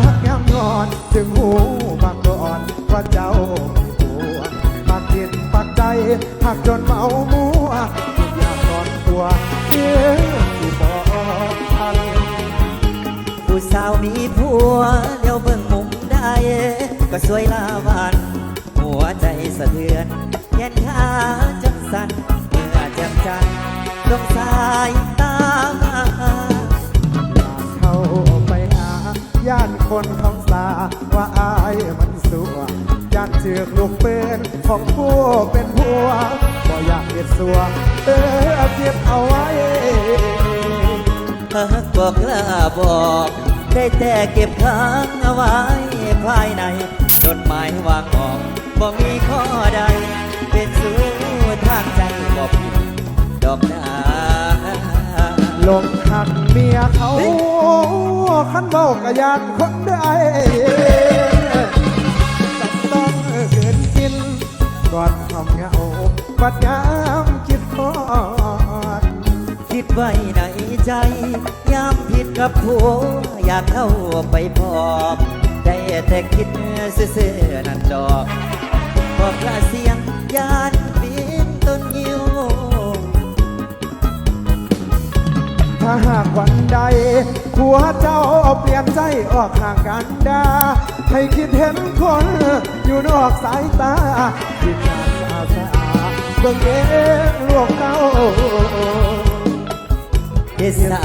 งทางยามนอน จึงหูบางก่อนว่าเจ้าไม่ปวดปากจิตปากใจหักจนเมามัวอยากนอนตัวเยี่ยที่บอกทันผู้สาวมีผัวเดี๋ยวเบิ่งมุมได้ ก็สวยลาวันหัวใจสะเทือนแขนขาจังสั่นเมื่อแจำจันดวงสาย ลูกเป็นของผู้เป็นผัวบ่อยากเห็ดสัวเออเจ็บเอาไว้หากบอกลาบอก ได้แต่เก็บค้างเอาไว้ภายในจดหมายวางออกบ่มีข้อใด เป็นสู้ทางใจบ่ผิดดอกนาลงหักเมียเขาขันเบากะยานคนได้ ก่อนทำเหงาปัดยามคิดทอดคิดไว้ในใจยามผิดกับผัวอยากเข้าไปพอบได้แต่คิดซื่อๆนั่นดอกบอกละเสียงยานบินต้นยี ถ้าหากวันใดผัวเจ้าเปลี่ยนใจออกห่างกันดาให้คิดเห็นคนอยู่นอกสายตาคิดงานอาสาเบิ่งเองลูกเต้าเดสา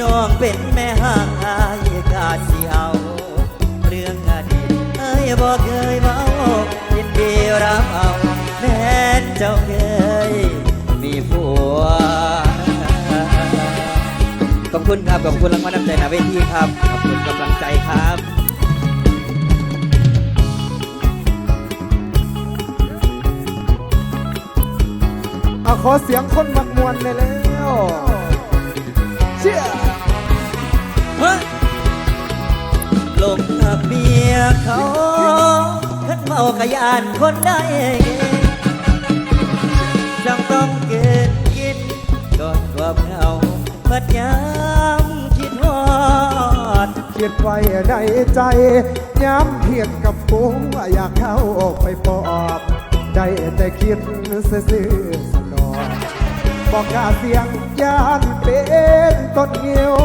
น้องเป็นแม่ห้างอายกาสิเอาเรื่องอดีตเอ้ยบอกเคยเมายินดีรับเอาแม้นเจ้าเคย ขอบคุณครับขอบคุณรางวัลน้ำใจหนาเวทีครับ ขอบคุณกำลังใจครับเอาขอเสียงคนมักมวนเลยแล้วเชื่อลงหักเมียเขาขันเมากะยานคนได้ ดไว้ในใจ ย้ำเพียนกับผมว่าอยากเข้าออกไปปอบได้แต่คิดซื่อสนอบอกกล้าเสียงยานเป็นต้นเงี้ยว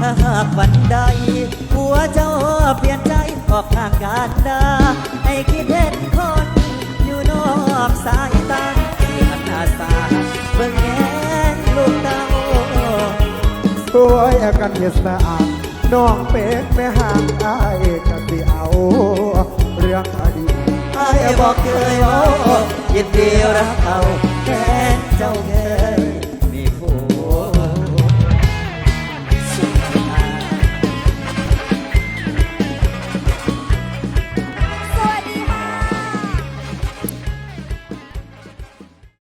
ถ้าหากวันใด หัวเจ้าเปลี่ยนใจออกทางการดาให้คิดเห็นคนอยู่นอกสาย สวยกันเฮ็ดสะอาดน้องเป็กแม่ห่างอายกันสิเอา เรื่องอดีตไอ้บอกเคยว่ายินดีรับเอาแทนเจ้าเค